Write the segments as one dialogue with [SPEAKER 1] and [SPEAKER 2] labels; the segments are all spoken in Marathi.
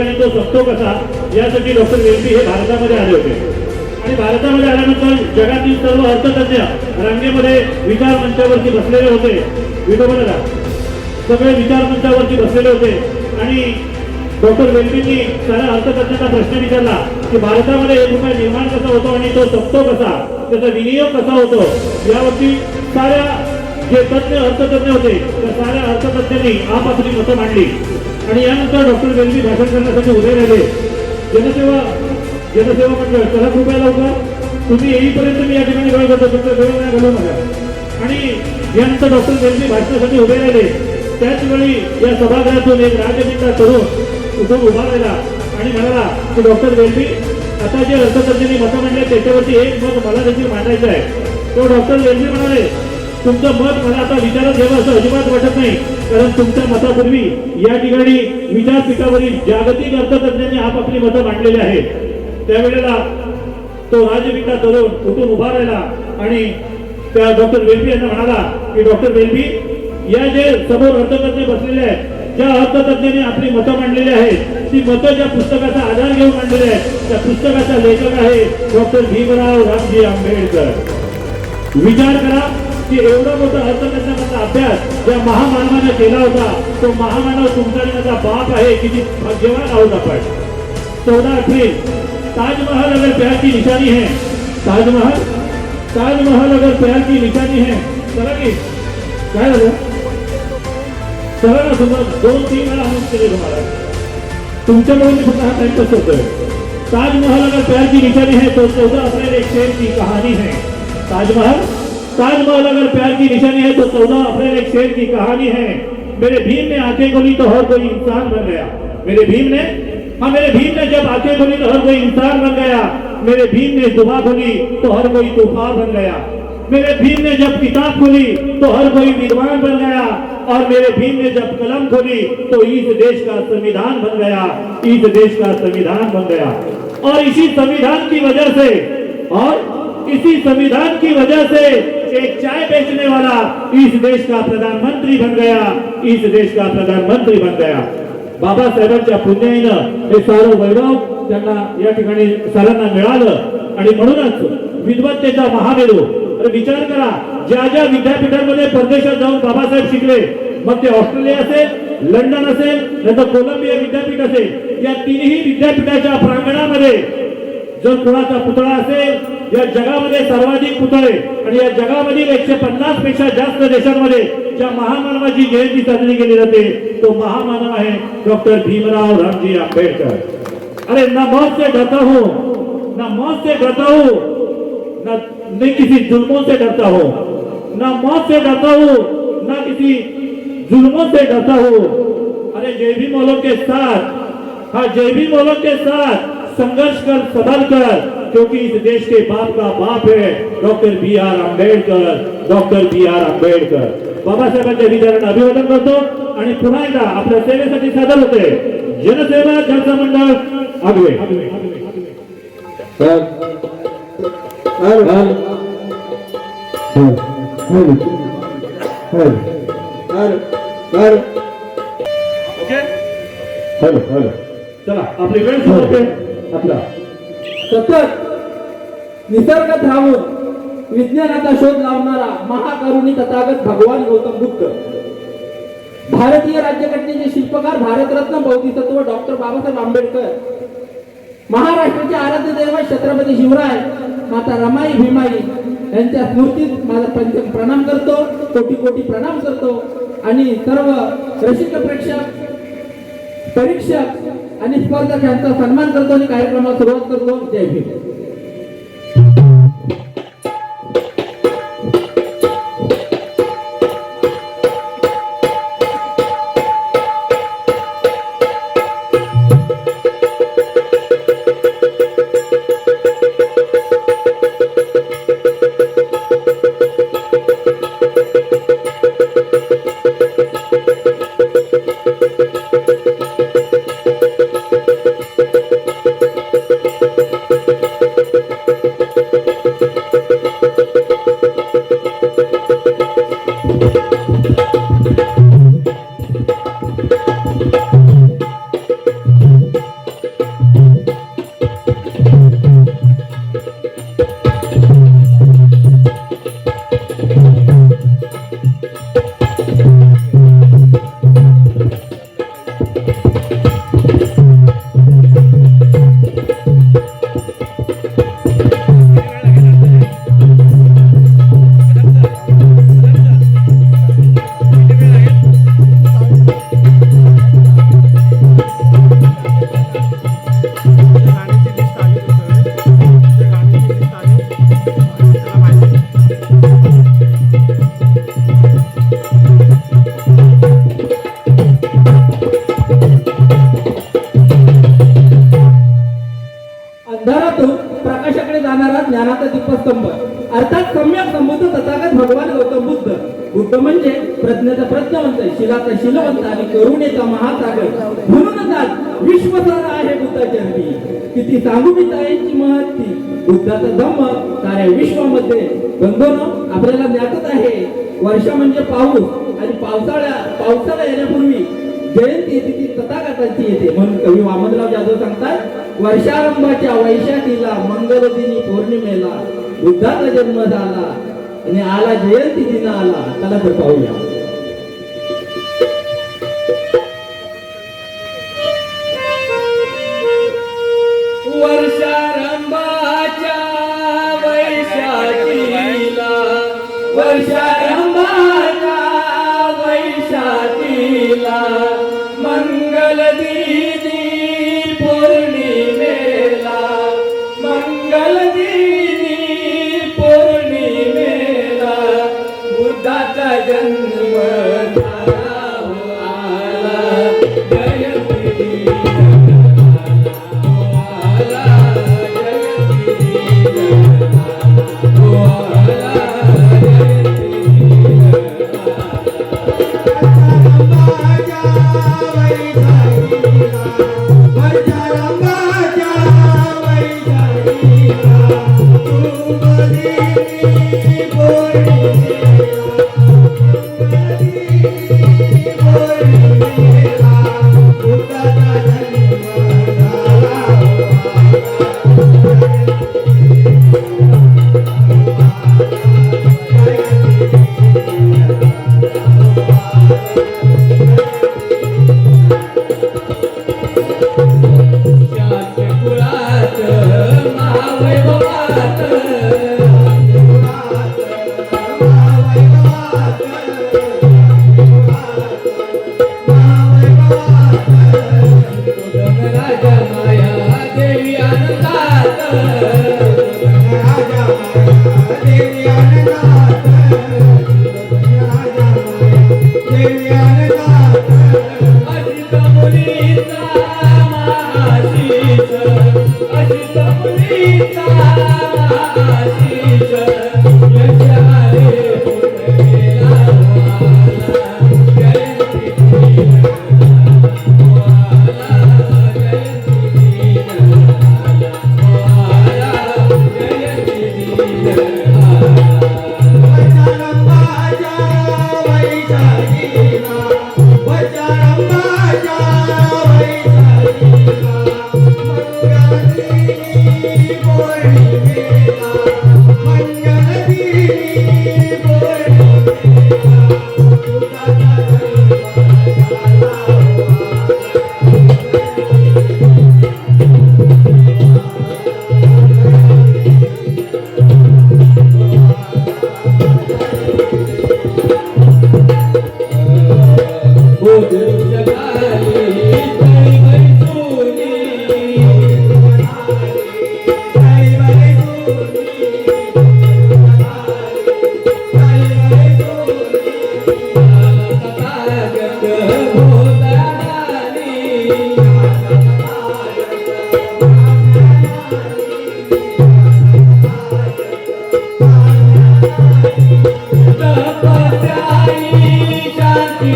[SPEAKER 1] आणि तो संपतो कसा? यासाठी डॉक्टर वेल्बी हे भारतामध्ये आले होते. आणि भारतामध्ये आल्यानंतर जगातील सर्व अर्थतज्ञ रांगेमध्ये विचार मंचावरती बसलेले होते. विठोबा सगळे विचार मंचावरती बसलेले होते. आणि डॉक्टर वेल्बींनी साऱ्या अर्थतज्ञांना प्रश्न विचारला की भारतामध्ये एक रुपये निर्माण कसा होतो आणि तो जपतो कसा? त्याचा विनियोग कसा होतो? यावरती साऱ्या जे तज्ञ अर्थतज्ञ होते त्या साऱ्या अर्थतज्ञांनी आपापली मतं मांडली. आणि यानंतर डॉक्टर वेल्बी भाषण करण्यासाठी उभे राहिले. जनसेवा जनसेवा मंडळ त्याला कृपया लवकर. तुम्ही येईपर्यंत मी या ठिकाणी वेळ करतो तुमचा वेळ नाही घालू नका. आणि यानंतर डॉक्टर वेल्बी भाषणासाठी उभे राहिले. त्याच वेळी या सभागृहातून एक राजनेता तरुण उठून उभा राहिला आणि म्हणाला की डॉक्टर वेल्बी आता जे अर्थतज्ञांनी मतं म्हणले त्याच्यावरती एक मत मला देखील मांडायचं आहे. तो डॉक्टर वेल्बी म्हणाले तुमचं मत मला आता विचारात घ्यावं असं अजिबात वाटत नाही. कारण तुमच्या मतापूर्वी या ठिकाणी विद्यापीठावरील जागतिक अर्थतज्ञांनी आपापली मतं मांडलेली आहेत. त्यावेळेला तो राजपिता तरुण उठून उभा राहिला आणि त्या डॉक्टर वेलबी यांना म्हणाला की डॉक्टर वेलबी या जे समोर अर्थतज्ञ बसलेले आहेत ज्या अर्थतज्ञांनी आपली मतं मांडलेली आहेत ती मतं ज्या पुस्तकाचा आधार घेऊन मांडलेली आहेत त्या पुस्तकाचा लेखक आहे डॉक्टर भीमराव रामजी आंबेडकर. विचार करा की एवढा मोठा अर्थतज्ञाचा अभ्यास ज्या महामानवाने केला होता तो महामानव तुमचा बाप आहे किती भाग्यवान आहोत आपण चौदह अप्रैल ताजमहल अगर प्यार की निशानी है, ताजमहल ताजमहल अगर प्यार की निशानी है, चला की, काय झालं? दोन, तीन वेळा अनाउन्स केले तुम्हाला. तुमच्यामुळे मी फक्त हा टाइमपास होतोय ताजमहल अगर प्यार की निशानी है तो चौदह अप्रैल एक शेर की कहानी है. ताजमहल ताजमहल अगर प्यार की निशानी है तो चौदह अप्रैल एक शेर की कहानी है। मेरे भीम ने आँखें खोली तो हर कोई इंसान बन गया। मेरे भीम ने? हाँ मेरे भीम ने जब आँखें खोली तो हर कोई इंसान बन गया। मेरे भीम ने जुबा खोली तो हर कोई तूफ़ान बन गया। मेरे भीम ने जब किताब खोली तो हर कोई विद्वान बन गया। और मेरे भीम ने जब कलम खोली तो इस देश का संविधान बन गया। इस देश का संविधान बन गया। और इसी संविधान की वजह से और इसी संविधान की वजह से एक चाय बेचने वाला इस देश का प्रधानमंत्री बन गया इस देश का प्रधानमंत्री बन गया। बाबासाहेबांच्या पुण्याईनं हे सारं वैभव त्यांना या ठिकाणी सरांना मिळालं आणि म्हणूनच विद्वत्तेचा महामेरू. तर विचार करा ज्या ज्या विद्यापीठांमध्ये परदेशात जाऊन बाबासाहेब शिकले मग ते ऑस्ट्रेलिया असेल लंडन असेल नंतर कोलंबिया विद्यापीठ असेल या तिन्ही विद्यापीठाच्या प्रांगणामध्ये जर कुणाचा पुतळा असेल या जगामध्ये सर्वाधिक पुतळे आणि या जगामधील एकशे पन्नासपेक्षा जास्त देशांमध्ये ज्या महामानवाची जयंती साजरी केली जाते तो महामानव आहे डॉक्टर भीमराव रामजी आंबेडकर. अरे ना मौत से डरता हूँ हो, ना मौत से डरता हूँ हो, ना नहीं किसी जुल्मों से डरता हूँ हो, ना मौत से डरता हूँ ना किसी जुल्मों से डरता हूँ. अरे जय भी वालों के साथ हाँ जय भी वालों के साथ संघर्ष कर संभल कर. क्योंकि इस देश के बाप का बाप है doctor B R Ambedkar doctor B R Ambedkar. बाबासाहेबांच्या विचारांना अभिवादन करतो आणि पुन्हा एकदा आपल्या सेवेसाठी सादर होते. जनसेवा जनता मंडळ आगवे. चला आपली वेळ सुरू होते. आपला.
[SPEAKER 2] सतत निसर्ग धावून विज्ञानाचा शोध लावणारा महाकरुणी तथागत भगवान गौतम बुद्ध. भारतीय राज्यघटनेचे शिल्पकार भारतरत्न बौद्धिसत्व डॉक्टर बाबासाहेब आंबेडकर महाराष्ट्राचे आराध्य दैवत छत्रपती शिवराय माता रमाई भीमाई यांच्या स्मृतीत माझा पंच प्रणाम करतो कोटी कोटी प्रणाम करतो आणि सर्व रसिक प्रेक्षक परीक्षक आणि स्पर्धक यांचा सन्मान करतो आणि कार्यक्रमाला सुरुवात करतो. जय भीम. अंधारातून प्रकाशाकडे जाणारा ज्ञानाचा दीपस्तंभ. अर्थात सम्यक संबुद्ध तथागत भगवान गौतम बुद्ध. बुद्ध म्हणजे प्रज्ञेचा प्रज्ञवंत शिलाचा शिलवंत आणि करुणेचा महासागर. म्हणूनच आज विश्वसार आहे बुद्धाचरणी किती सांगू मी ताईंची महत्ती. बुद्धाचा धम्म साऱ्या विश्वामध्ये. बंधनो आपल्याला ज्ञातच आहे. वर्षा म्हणजे पाऊस आणि पावसाळ्या पावसाळा येण्यापूर्वी जयंती येते ती तथागताची येते. म्हणून कवी वामनराव जाधव सांगतात वर्षारंभाच्या वैशाखीला मंगलदिनी पौर्णिमेला बुद्धाचा जन्म झाला. आणि आला जयंती दिन आला. त्याला तर पाहूया. वर्षारंभाच्या वैशाखीला वर्षा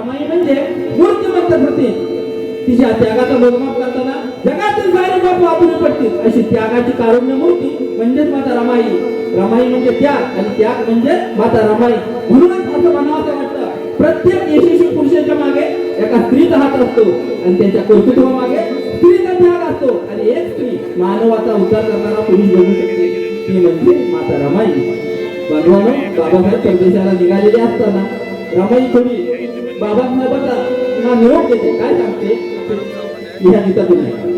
[SPEAKER 2] रामाई म्हणजे मूर्तिमंत कृती तिच्या त्यागाचा मोजमाप करताना जगातील सारे बाप वापरून पडतील. अशी त्यागाची कारुण्य मूर्ती म्हणजेच माता रमाई. रमाई म्हणजे त्याग आणि त्याग म्हणजे माता रमाई. म्हणूनच असं म्हणावं वाटतं प्रत्येक यशस्वी पुरुषाच्या मागे एका स्त्रीचा हात असतो आणि त्यांच्या कर्तृत्वामागे स्त्रीचा त्याग असतो. आणि एक स्त्री मानवाचा उद्धार करणारा पुरुष बनू शकते. ती म्हणजे माता रमाई. भगवान बाबासाहेब परदेशाला निघालेले असताना रमाई बाबांना बघा ना निरोप देते. काय सांगते? या ह्या गीतातून आहे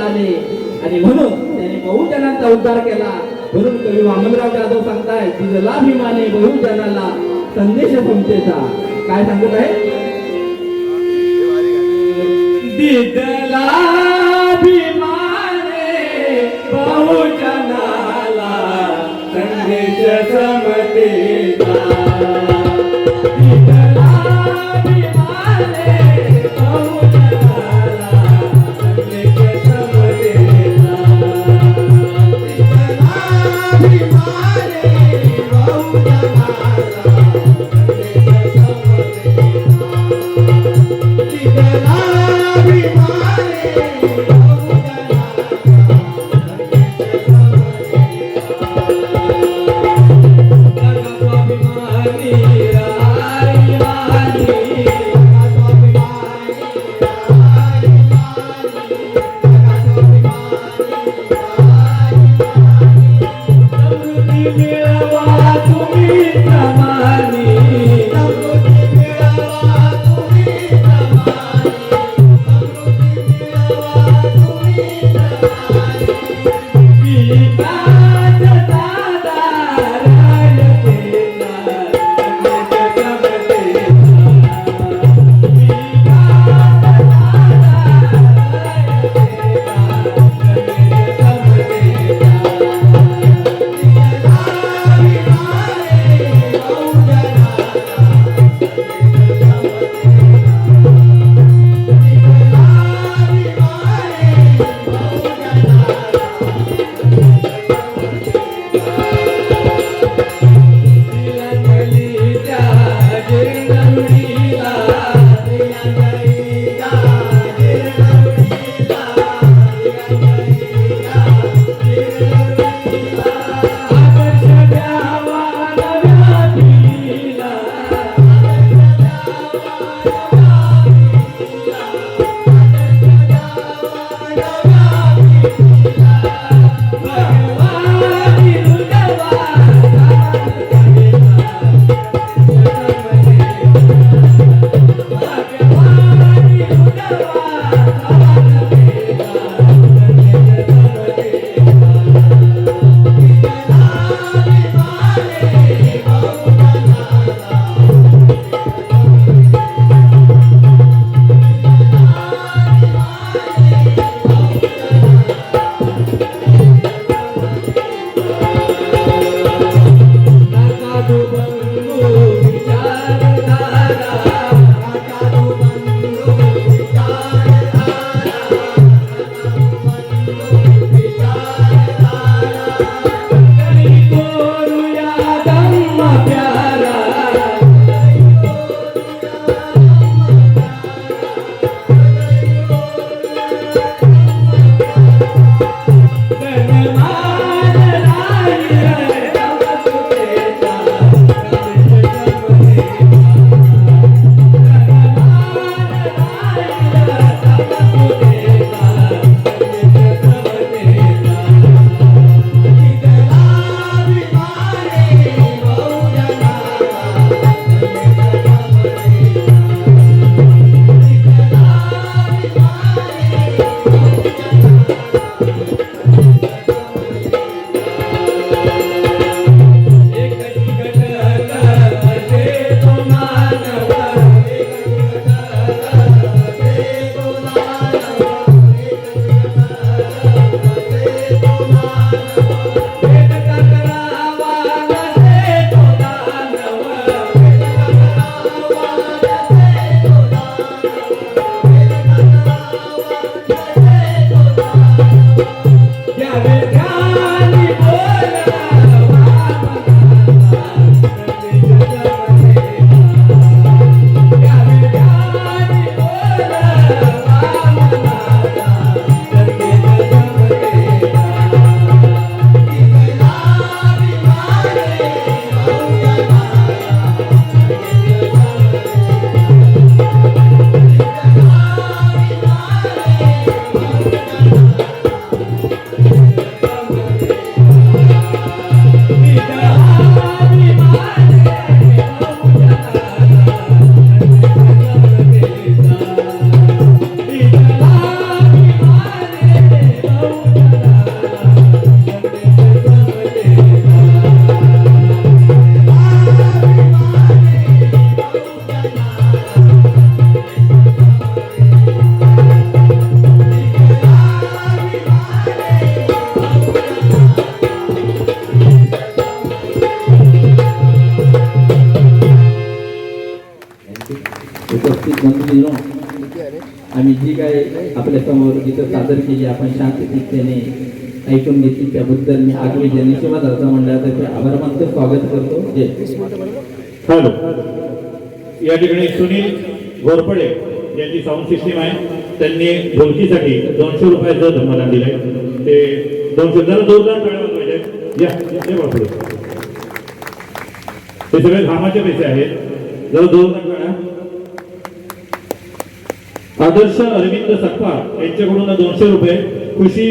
[SPEAKER 3] आले. आणि म्हणून त्यांनी बहुजनांचा उद्धार केला. म्हणून कवी वामनराव जाधव सांगताय दिला भीमाने बहुजनाला संदेश समतेचा काय सांगत आहे?
[SPEAKER 4] दिदला
[SPEAKER 2] त्याबद्दल मी आगवी जनसेवा दादा मंडळातर्फे आभार मानतो स्वागत करतो. जय
[SPEAKER 1] हॅलो. या ठिकाणी सुनील घोरपडे यांची साऊंड सिस्टीम आहे. त्यांनी ढोलकीसाठी दोनशे रुपयाचं धर्मदान दिलंय. ते दोनशे जरा जोरदार टाळ्या पाहिजे. या ते बापरे ते सगळे घामाचे पैसे आहेत. जरा जोरदार टाळ्या आदर्श अरविंद सकपाळ यांच्याकडून दोनशे रुपये खुशी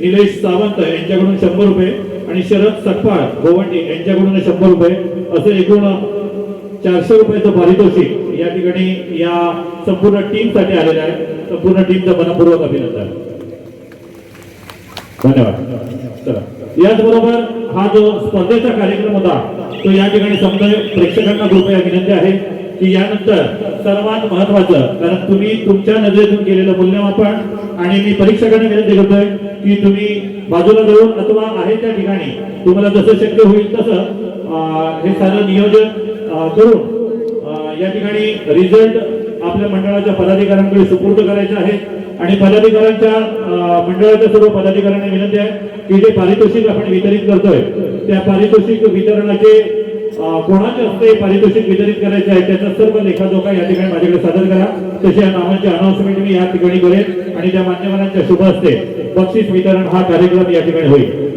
[SPEAKER 1] निलेश सावंत यांच्याकडून शंभर रुपये आणि शरद सकपाळ गोवंडी यांच्याकडून शंभर रुपये. असं एकूण चारशे रुपयाचं पारितोषिक या ठिकाणी या संपूर्ण टीमसाठी आलेलं आहे. संपूर्ण टीमचं मनपूर्वक अभिनंदन. धन्यवाद. चला. याचबरोबर हा जो स्पर्धेचा कार्यक्रम होता तो या ठिकाणी समजा प्रेक्षकांना कृपया विनंती आहे. की यानंतर सर्वात महत्वाचं कारण तुम्ही तुमच्या नजरेतून केलेलं मूल्यमापन आणि मी परीक्षकांना विनंती करतोय की तुम्ही बाजूला जाऊन अथवा आहे त्या ठिकाणी तुम्हाला जसं शक्य होईल तसं हे सारं नियोजन करून या ठिकाणी रिझल्ट आपल्या मंडळाच्या पदाधिकाऱ्यांकडे सुपूर्द करायचे आहे आणि पदाधिकाऱ्यांच्या मंडळाच्या सर्व पदाधिकाऱ्यांना विनंती आहे की जे पारितोषिक आपण वितरित करतोय त्या पारितोषिक वितरणाचे कोणाच्या हस्ते पारितोषिक वितरित करायचे आहे त्याचा सर्व लेखाजोखा या ठिकाणी माझ्याकडे सादर करा. तशी या नावांची अनाउन्समेंट मी या ठिकाणी करेन आणि त्या मान्यवरांच्या शुभ हस्ते बक्षीस वितरण हा कार्यक्रम या ठिकाणी होईल.